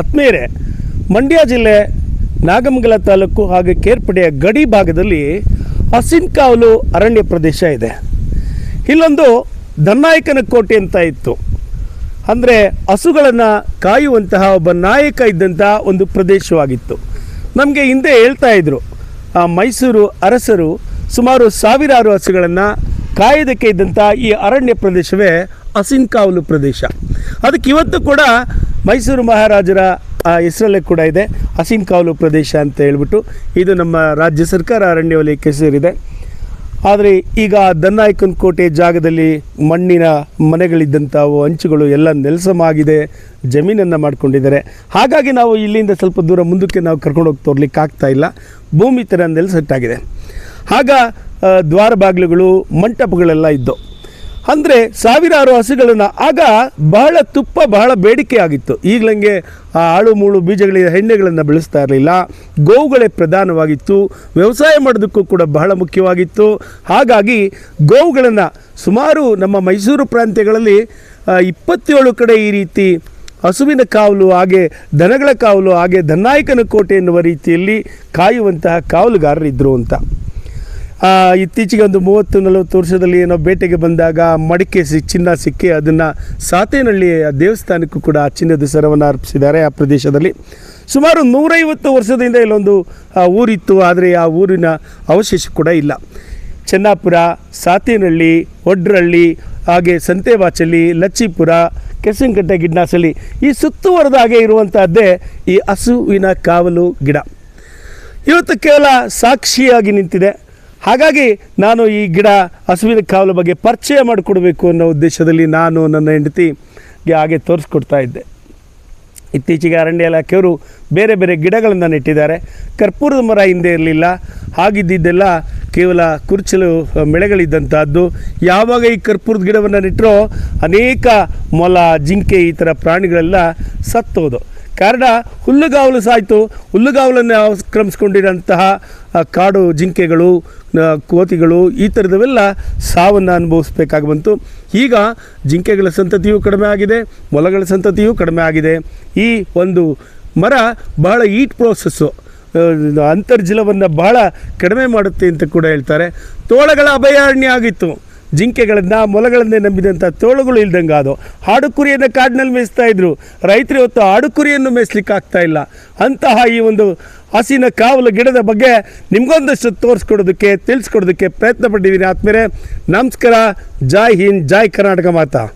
ಆತ್ಮೀಯರೇ ಮಂಡ್ಯ ಜಿಲ್ಲೆ ನಾಗಮಂಗಲ ತಾಲೂಕು ಹಾಗೆ ಕೇರ್ಪಡೆಯ ಗಡಿ ಭಾಗದಲ್ಲಿ ಹಸಿನ್ಕಾವಲು ಅರಣ್ಯ ಪ್ರದೇಶ ಇದೆ. ಇಲ್ಲೊಂದು ದನ್ನಾಯಕನ ಕೋಟೆ ಅಂತ ಇತ್ತು. ಅಂದರೆ ಹಸುಗಳನ್ನು ಕಾಯುವಂತಹ ಒಬ್ಬ ನಾಯಕ ಇದ್ದಂತಹ ಒಂದು ಪ್ರದೇಶವಾಗಿತ್ತು. ನಮಗೆ ಹಿಂದೆ ಹೇಳ್ತಾ ಇದ್ರು, ಆ ಮೈಸೂರು ಅರಸರು ಸುಮಾರು ಸಾವಿರಾರು ಹಸುಗಳನ್ನು ಕಾಯೋದಕ್ಕೆ ಇದ್ದಂಥ ಈ ಅರಣ್ಯ ಪ್ರದೇಶವೇ ಹಸಿನ್ಕಾವಲು ಪ್ರದೇಶ. ಅದಕ್ಕೆ ಇವತ್ತು ಕೂಡ ಮೈಸೂರು ಮಹಾರಾಜರ, ಆ, ಹೆಸರಲ್ಲೇ ಕೂಡ ಇದೆ. ಹಸಿನ್ಕಾವಲು ಪ್ರದೇಶ ಅಂತ ಹೇಳ್ಬಿಟ್ಟು ಇದು ನಮ್ಮ ರಾಜ್ಯ ಸರ್ಕಾರ ಅರಣ್ಯ ವಲಯಕ್ಕೆ ಸೇರಿದೆ. ಆದರೆ ಈಗ ದನ್ನಾಯಕನ ಕೋಟೆ ಜಾಗದಲ್ಲಿ ಮಣ್ಣಿನ ಮನೆಗಳಿದ್ದಂಥವು ಹಂಚುಗಳು ಎಲ್ಲ ನೆಲಸಮಾಗಿದೆ, ಜಮೀನನ್ನು ಮಾಡ್ಕೊಂಡಿದ್ದಾರೆ. ಹಾಗಾಗಿ ನಾವು ಇಲ್ಲಿಂದ ಸ್ವಲ್ಪ ದೂರ ಮುಂದಕ್ಕೆ ನಾವು ಕರ್ಕೊಂಡು ಹೋಗಿ ತೋರ್ಲಿಕ್ಕೆ ಆಗ್ತಾ ಇಲ್ಲ. ಭೂಮಿ ಥರ ನೆಲಸಟ್ಟಾಗಿದೆ. ಆಗ ದ್ವಾರ ಬಾಗಿಲುಗಳು, ಮಂಟಪಗಳೆಲ್ಲ ಇದ್ದು ಅಂದರೆ ಸಾವಿರಾರು ಹಸುಗಳನ್ನು, ಆಗ ಬಹಳ ತುಪ್ಪ, ಬಹಳ ಬೇಡಿಕೆ ಆಗಿತ್ತು. ಈಗಲಂಗೆ ಆ ಆಳು, ಮೂಳು ಬೀಜಗಳಿಗೆ ಹೆಣ್ಣೆಗಳನ್ನು ಬೆಳೆಸ್ತಾ ಇರಲಿಲ್ಲ. ಗೋವುಗಳೇ ಪ್ರಧಾನವಾಗಿತ್ತು. ವ್ಯವಸಾಯ ಮಾಡೋದಕ್ಕೂ ಕೂಡ ಬಹಳ ಮುಖ್ಯವಾಗಿತ್ತು. ಹಾಗಾಗಿ ಗೋವುಗಳನ್ನು ಸುಮಾರು ನಮ್ಮ ಮೈಸೂರು ಪ್ರಾಂತ್ಯಗಳಲ್ಲಿ ಇಪ್ಪತ್ತೇಳು ಕಡೆ ಈ ರೀತಿ ಹಸುವಿನ ಕಾವಲು, ಹಾಗೆ ದನಗಳ ಕಾವಲು, ಹಾಗೆ ದನ್ನಾಯಕನ ಕೋಟೆ ಎನ್ನುವ ರೀತಿಯಲ್ಲಿ ಕಾಯುವಂತಹ ಕಾವಲುಗಾರರಿದ್ದರು ಅಂತ. ಇತ್ತೀಚೆಗೆ ಒಂದು ಮೂವತ್ತು ನಲವತ್ತು ವರ್ಷದಲ್ಲಿ ಏನೋ ಬೇಟೆಗೆ ಬಂದಾಗ ಮಡಿಕೆ ಸಿ ಚಿನ್ನ ಸಿಕ್ಕಿ ಅದನ್ನು ಸಾತೇನಹಳ್ಳಿ ದೇವಸ್ಥಾನಕ್ಕೂ ಕೂಡ ಚಿನ್ನದ ಸರವನ್ನು ಅರ್ಪಿಸಿದ್ದಾರೆ ಆ ಪ್ರದೇಶದಲ್ಲಿ. ಸುಮಾರು ನೂರೈವತ್ತು ವರ್ಷದಿಂದ ಇಲ್ಲೊಂದು ಊರಿತ್ತು, ಆದರೆ ಆ ಊರಿನ ಅವಶೇಷ ಕೂಡ ಇಲ್ಲ. ಚೆನ್ನಾಪುರ, ಸಾತೇನಹಳ್ಳಿ ಒಡ್ರಹಳ್ಳಿ ಹಾಗೆ ಸಂತೆಬಾಚಲ್ಲಿ ಲಚ್ಚಿಪುರ ಕೆಸಂಕಟ್ಟೆ ಗಿಡ್ನಾಸಲ್ಲಿ ಈ ಸುತ್ತುವರೆದ ಹಾಗೆ ಇರುವಂತಹದ್ದೇ ಈ ಹಸುವಿನ ಕಾವಲು ಗಿಡ. ಇವತ್ತು ಕೇವಲ ಸಾಕ್ಷಿಯಾಗಿ ನಿಂತಿದೆ. ಹಾಗಾಗಿ ನಾನು ಈ ಗಿಡ ಹಸುವಿನ ಕಾವಲು ಬಗ್ಗೆ ಪರಿಚಯ ಮಾಡಿಕೊಡ್ಬೇಕು ಅನ್ನೋ ಉದ್ದೇಶದಲ್ಲಿ ನಾನು ನನ್ನ ಹೆಂಡತಿಗೆ ಹಾಗೆ ತೋರಿಸ್ಕೊಡ್ತಾ ಇದ್ದೆ. ಇತ್ತೀಚೆಗೆ ಅರಣ್ಯ ಇಲಾಖೆಯವರು ಬೇರೆ ಬೇರೆ ಗಿಡಗಳನ್ನು ನೆಟ್ಟಿದ್ದಾರೆ. ಕರ್ಪೂರದ ಮರ ಹಿಂದೆ ಇರಲಿಲ್ಲ. ಹಾಗಿದ್ದಿದ್ದೆಲ್ಲ ಕೇವಲ ಕುರ್ಚಲು ಮೆಳೆಗಳಿದ್ದಂಥದ್ದು ಯಾವಾಗ ಈ ಕರ್ಪೂರದ ಗಿಡವನ್ನು ನೆಟ್ಟರೋ ಅನೇಕ ಮೊಲ, ಜಿಂಕೆ ಈ ಥರ ಪ್ರಾಣಿಗಳೆಲ್ಲ ಸತ್ತೋದು. ಕಾರಣ ಹುಲ್ಲುಗಾವಲು ಸಾಯಿತು. ಹುಲ್ಲುಗಾವಲನ್ನು ಆಕ್ರಮಿಸ್ಕೊಂಡಿರೋಂತಹ ಕಾಡು ಜಿಂಕೆಗಳು ಕೋತಿಗಳು, ಈ ಥರದವೆಲ್ಲ ಸಾವನ್ನು ಅನುಭವಿಸ್ಬೇಕಾಗಿ ಬಂತು. ಈಗ ಜಿಂಕೆಗಳ ಸಂತತಿಯೂ ಕಡಿಮೆ ಆಗಿದೆ, ಮೊಲಗಳ ಸಂತತಿಯೂ ಕಡಿಮೆ ಆಗಿದೆ. ಈ ಒಂದು ಮರ ಬಹಳ ಈಟ್ ಪ್ರೋಸೆಸ್ಸು ಅಂತರ್ಜಲವನ್ನು ಬಹಳ ಕಡಿಮೆ ಮಾಡುತ್ತೆ ಅಂತ ಕೂಡ ಹೇಳ್ತಾರೆ. ತೋಳಗಳ ಅಭಯಾರಣ್ಯ ಆಗಿತ್ತು. ಜಿಂಕೆಗಳನ್ನ ಮೊಲಗಳನ್ನೇ ನಂಬಿದಂಥ ತೋಳುಗಳು ಇಲ್ದಂಗೆ ಅದು ಹಾಡು ಕುರಿಯನ್ನು ಕಾಡಿನಲ್ಲಿ ಮೇಯಿಸ್ತಾ ಇದ್ರು. ರೈತರು ಇವತ್ತು ಹಾಡು ಕುರಿಯನ್ನು ಮೇಯಿಸ್ಲಿಕ್ಕೆ ಆಗ್ತಾ ಇಲ್ಲ. ಅಂತಹ ಈ ಒಂದು ಹಸಿನ ಕಾವಲು ಗಿಡದ ಬಗ್ಗೆ ನಿಮ್ಗೊಂದಷ್ಟು ತೋರಿಸ್ಕೊಡೋದಕ್ಕೆ, ತಿಳಿಸ್ಕೊಡೋದಕ್ಕೆ ಪ್ರಯತ್ನ ಪಟ್ಟಿದ್ದೀನಿ. ಆದ್ಮೇಲೆ ನಮಸ್ಕಾರ. ಜೈ ಹಿಂದ್, ಜೈ ಕರ್ನಾಟಕ ಮಾತಾ.